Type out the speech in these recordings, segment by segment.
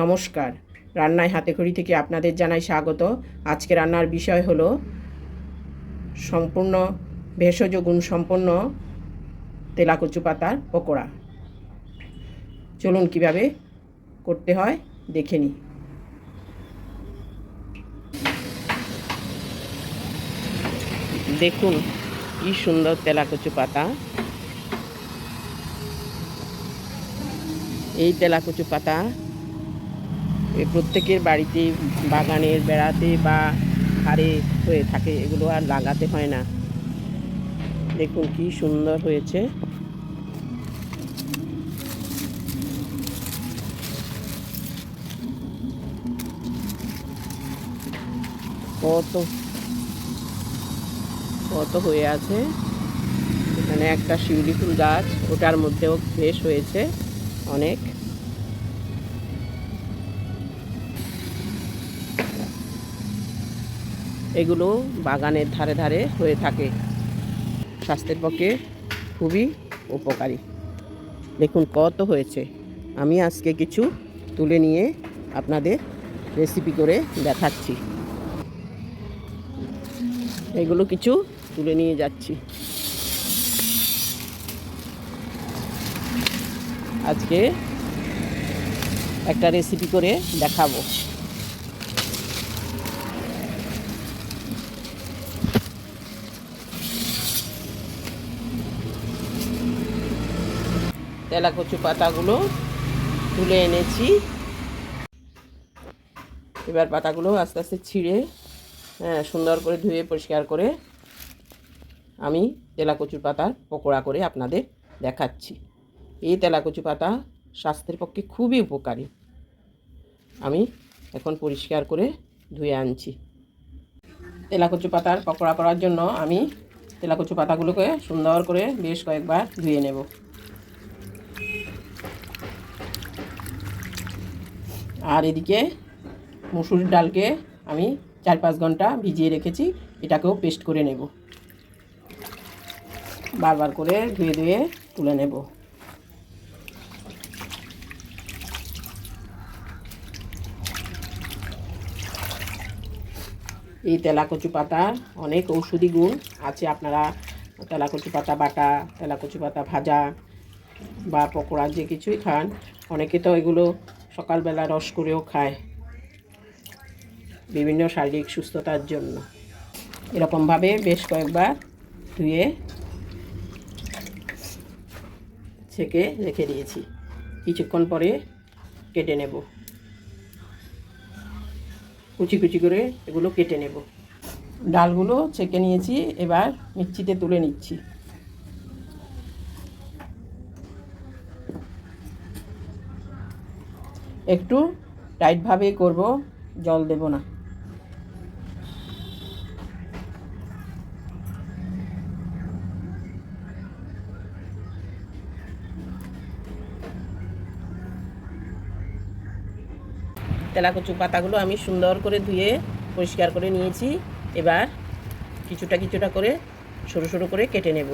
নমস্কার। রান্নায় হাতেখড়ি থেকে আপনাদের জানাই স্বাগত। আজকে রান্নার বিষয় হলো সম্পূর্ণ ভেষজ গুণ সম্পন্ন তেলাকচু পাতার পকোড়া। চলুন কীভাবে করতে হয় দেখে নিই। দেখুন কি সুন্দর তেলাকচু পাতা। এই তেলাকচু পাতা প্রত্যেকের বাড়িতে, বাগানের বেড়াতে বা হারে হয়ে থাকে, এগুলো আর লাগাতে হয় না। দেখুন কি সুন্দর হয়েছে। কত কত হয়ে আছে। এখানে একটা শিউলি ফুল গাছ, ওটার মধ্যেও বেশ হয়েছে অনেক। এগুলো বাগানের ধারে ধারে হয়ে থাকে। স্বাস্থ্যের পক্ষে খুবই উপকারী। দেখুন কত হয়েছে। আমি আজকে কিছু তুলে নিয়ে আপনাদের রেসিপি করে দেখাচ্ছি। এগুলো কিছু তুলে নিয়ে যাচ্ছি। আজকে একটা রেসিপি করে দেখাবো। তেলাকচু পাতাগুলো তুলে এনেছি। এবার পাতাগুলো আস্তে আস্তে ছিঁড়ে হ্যাঁ সুন্দর করে ধুয়ে পরিষ্কার করে আমি তেলাকচুর পাতার পকোড়া করে আপনাদের দেখাচ্ছি। এই তেলাকচু পাতা স্বাস্থ্যের পক্ষে খুবই উপকারী। আমি এখন পরিষ্কার করে ধুয়ে আনছি। তেলাকচু পাতার পকোড়া করার জন্য আমি তেলাকচু পাতাগুলোকে সুন্দর করে বেশ কয়েকবার ধুয়ে নেব। আর এদিকে মুসুর ডালকে আমি চার পাঁচ ঘণ্টা ভিজিয়ে রেখেছি, এটাকেও পেস্ট করে নেব। বারবার করে ধুয়ে ধুয়ে তুলে নেব। এই তেলাকচু পাতার অনেক ঔষধি গুণ আছে, আপনারা তেলাকচু পাতা বাটা, তেলাকচু পাতা ভাজা বা পকোড়া যে কিছুই খান, অনেকে তো এগুলো সকালবেলা রস করেও খায়। বিভিন্ন শারীরিক সুস্থতার জন্য। এরকমভাবে বেশ কয়েকবার ধুয়ে ছেঁকে রেখে দিয়েছি। কিছুক্ষণ পরে কেটে নেব। কুচি কুচি করে এগুলো কেটে নেব। ডালগুলো ছেঁকে নিয়েছি, এবার মিক্সিতে তুলে নিচ্ছি। একটু টাইটভাবেই করব, জল দেব না। তেলাকচু পাতাগুলো আমি সুন্দর করে ধুয়ে পরিষ্কার করে নিয়েছি। এবার কিছুটা কিছুটা করে সরু সরু করে কেটে নেব।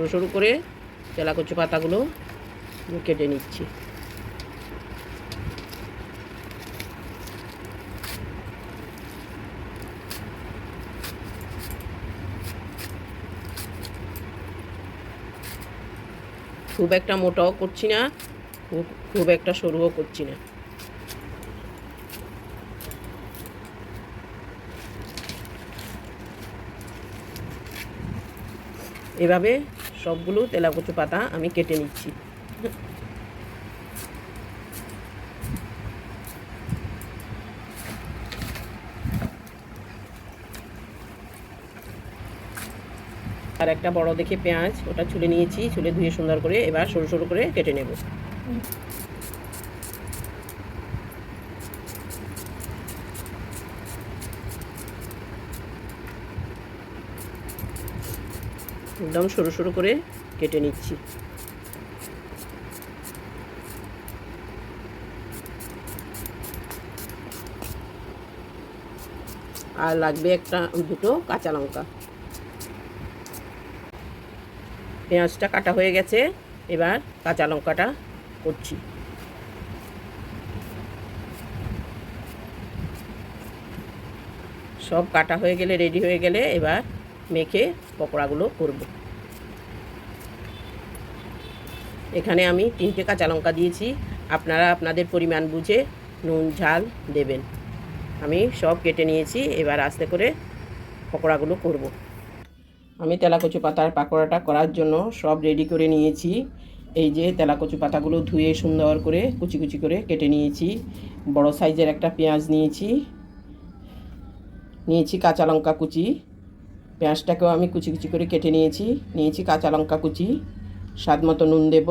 সরু সরু করে তেলাকচু পাতাগুলো কেটে নিচ্ছি। খুব একটা মোটাও করছি না, খুব খুব একটা সরুও করছি না। এভাবে সবগুলো তেলাকুচু পাতা আমি কেটে নিচ্ছি। আর একটা বড় দেখে পেঁয়াজ, ওটা ছুলে নিয়েছি, ছুলে ধুয়ে সুন্দর করে এবার সরু সরু করে কেটে নেব। একদম সরু সরু করে কেটে নিচ্ছি। আর লাগবে একটা দুটো কাঁচা লঙ্কা। পেঁয়াজটা কাটা হয়ে গেছে, এবার কাঁচা লঙ্কাটা করছি। সব কাটা হয়ে গেলে রেডি হয়ে গেলে এবার মেখে পকোড়াগুলো করব। এখানে আমি তিনটে কাঁচা লঙ্কা দিয়েছি। আপনারা আপনাদের পরিমাণ বুঝে নুন, ঝাল দেবেন। আমি সব কেটে নিয়েছি, এবার আস্তে করে পকোড়াগুলো করব। আমি তেলাকচু পাতার পাকোড়াটা করার জন্য সব রেডি করে নিয়েছি। এই যে তেলাকচু পাতাগুলো ধুয়ে সুন্দর করে কুচি কুচি করে কেটে নিয়েছি। বড় সাইজের একটা পেঁয়াজ নিয়েছি। নিয়েছি কাঁচা লঙ্কা কুচি। পেঁয়াজটাকেও আমি কুচি কুচি করে কেটে নিয়েছি। নিয়েছি কাঁচা লঙ্কা কুচি, স্বাদ মতো নুন দেব,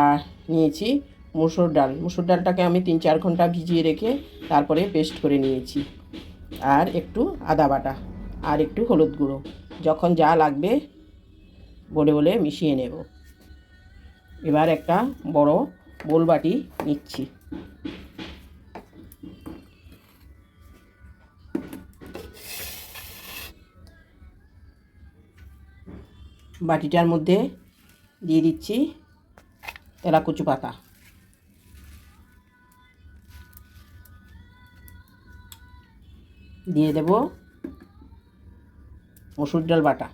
আর নিয়েছি মুসুর ডাল। মুসুর ডালটাকে আমি তিন চার ঘণ্টা ভিজিয়ে রেখে তারপরে পেস্ট করে নিয়েছি। আর একটু আদা বাটা, আর একটু হলুদ গুঁড়ো। যখন যা লাগবে, বলে বলে মিশিয়ে নেব। এবার একটা বড় বোল বাটি নিচ্ছি। বাটিটার মধ্যে দিয়ে দিচ্ছি তেলাকুচু পাতা। দিয়ে দেব মসুর ডাল বাটা।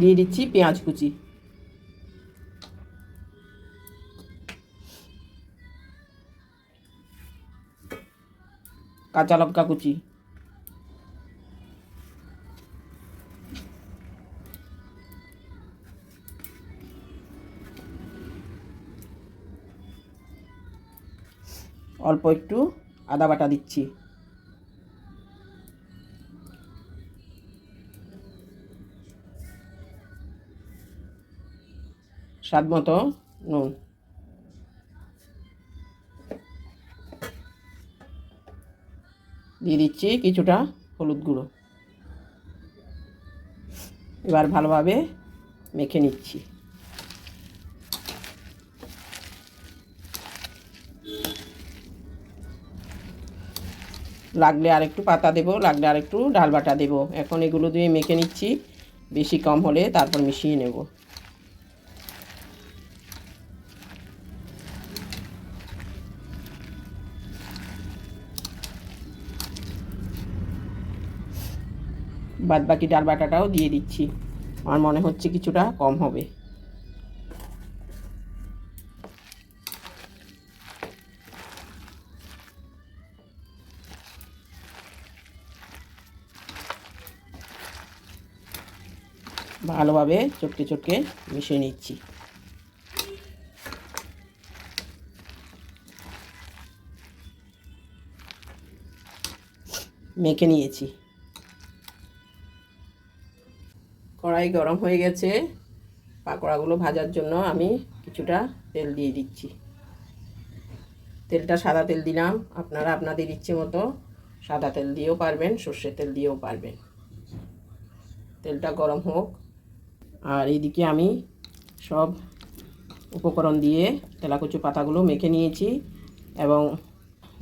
দিয়ে দিচ্ছি পেঁয়াজ কুচি। কাঁচা লঙ্কা কুচি। অল্প একটু আদা বাটা দিচ্ছি। স্বাদ মতো। নুন। দিয়ে দিচ্ছি কিছুটা হলুদ গুঁড়ো। এবার ভালোভাবে মেখে নিচ্ছি। লাগলে আর একটু পাতা দেবো, লাগলে আর একটু ডাল বাটা দেবো। এখন এগুলো দিয়ে মেখে নিচ্ছি। বেশি কম হলে তারপর মিশিয়ে নেব। বাদ বাকি ডাল বাটাটাও দিয়ে দিচ্ছি। আমার মনে হচ্ছে কিছুটা কম হবে। ভালোভাবে চটকে চটকে মিশিয়ে নিচ্ছি। মেখে নিয়েছি। কড়াই গরম হয়ে গেছে। পাকোড়াগুলো ভাজার জন্য আমি কিছুটা তেল দিয়ে দিচ্ছি। তেলটা সাদা তেল দিলাম। আপনারা আপনাদের ইচ্ছে মতো সাদা তেল দিয়েও পারবেন, সর্ষের তেল দিয়েও পারবেন। তেলটা গরম হোক। আর এইদিকে আমি সব উপকরণ দিয়ে তেলাকুচু পাতাগুলো মেখে নিয়েছি এবং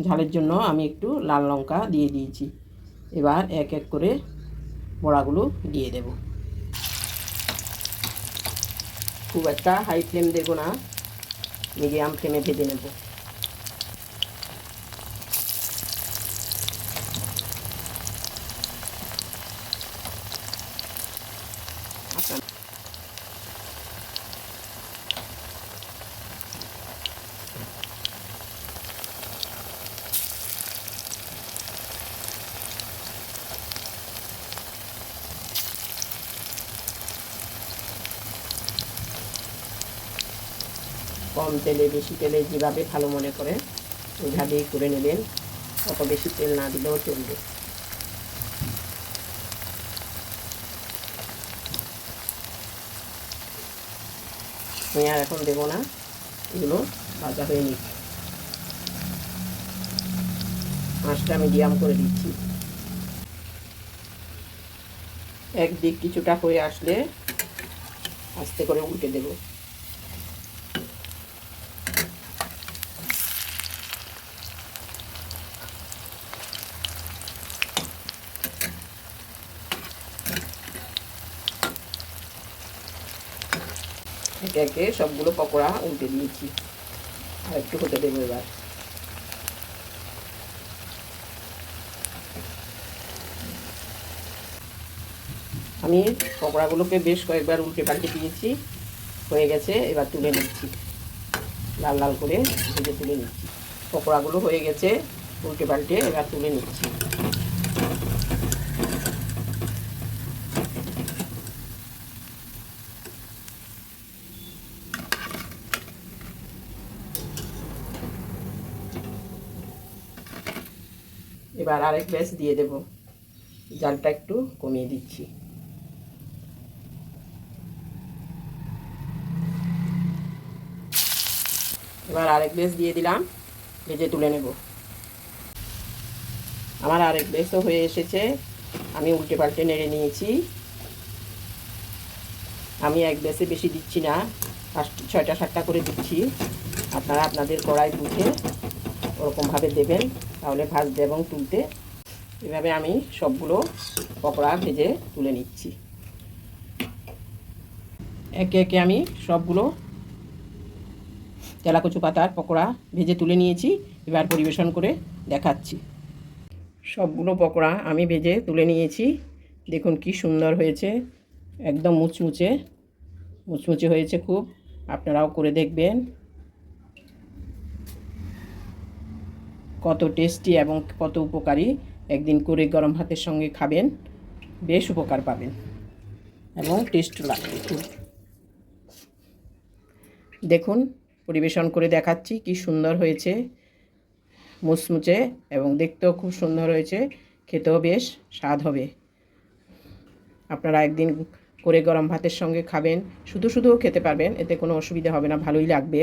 ঝালের জন্য আমি একটু লাল লঙ্কা দিয়ে দিয়েছি। এবার এক এক করে বড়াগুলো দিয়ে দেব। খুব একটা হাই ফ্লেম দেবো না মিডিয়াম ফ্লেমে ভেজে নেব। কম তেলে, বেশি তেলে যেভাবে ভালো মনে করে ওইভাবেই করে নেবেন। অত বেশি তেল না দিলেও চলবে। আমি আর এখন দেবো না, এগুলো ভাজা হয়ে নিচ্ছে মাছটা মিডিয়াম করে দিচ্ছি। একদিক কিছুটা হয়ে আসলে আস্তে করে উল্টে দেব। একে একে সবগুলো পকোড়া উল্টে দিয়েছি। আর একটু হতে দেবো এবার। আমি পকোড়াগুলোকে বেশ কয়েকবার উল্টে পাল্টে দিয়েছি। হয়ে গেছে, এবার তুলে নিচ্ছি। লাল লাল করে ভেজে তুলে নিচ্ছি। পকোড়াগুলো হয়ে গেছে, উল্টে পাল্টে এবার তুলে নিচ্ছি। এবার আরেক ব্যাস দিয়ে দেব। জালটা একটু কমিয়ে দিচ্ছি। এবার আরেক বেস দিয়ে দিলাম। ভেজে তুলে নেব। আমার আরেক বেসও হয়ে এসেছে। আমি উল্টে পাল্টে নেড়ে নিয়েছি। আমি এক বেসে বেশি দিচ্ছি না। পাঁচটা ছয়টা সাতটা করে দিচ্ছি। আপনারা আপনাদের কড়াই বুঝে ওরকমভাবে দেবেন। তাহলে ভাজতে এবং তুলতে এভাবে আমি সবগুলো পকোড়া ভেজে তুলে নিচ্ছি। একে একে আমি সবগুলো তেলাকচু পাতার পকোড়া ভেজে তুলে নিয়েছি, এবার পরিবেশন করে দেখাচ্ছি। সবগুলো পকোড়া আমি ভেজে তুলে নিয়েছি। দেখুন কি সুন্দর হয়েছে, একদম মুচমুচে মুচমুচে হয়েছে খুব। আপনারাও করে দেখবেন। কত টেস্টি এবং কত উপকারী একদিন করে গরম ভাতের সঙ্গে খাবেন, বেশ উপকার পাবেন এবং টেস্ট লাগবে খুব। দেখুন, পরিবেশন করে দেখাচ্ছি কি সুন্দর হয়েছে মুচমুচে এবং দেখতেও খুব সুন্দর হয়েছে, খেতেও বেশ স্বাদ হবে। আপনারা একদিন করে গরম ভাতের সঙ্গে খাবেন, শুধু শুধুও খেতে পারবেন, এতে কোনো অসুবিধা হবে না, ভালোই লাগবে।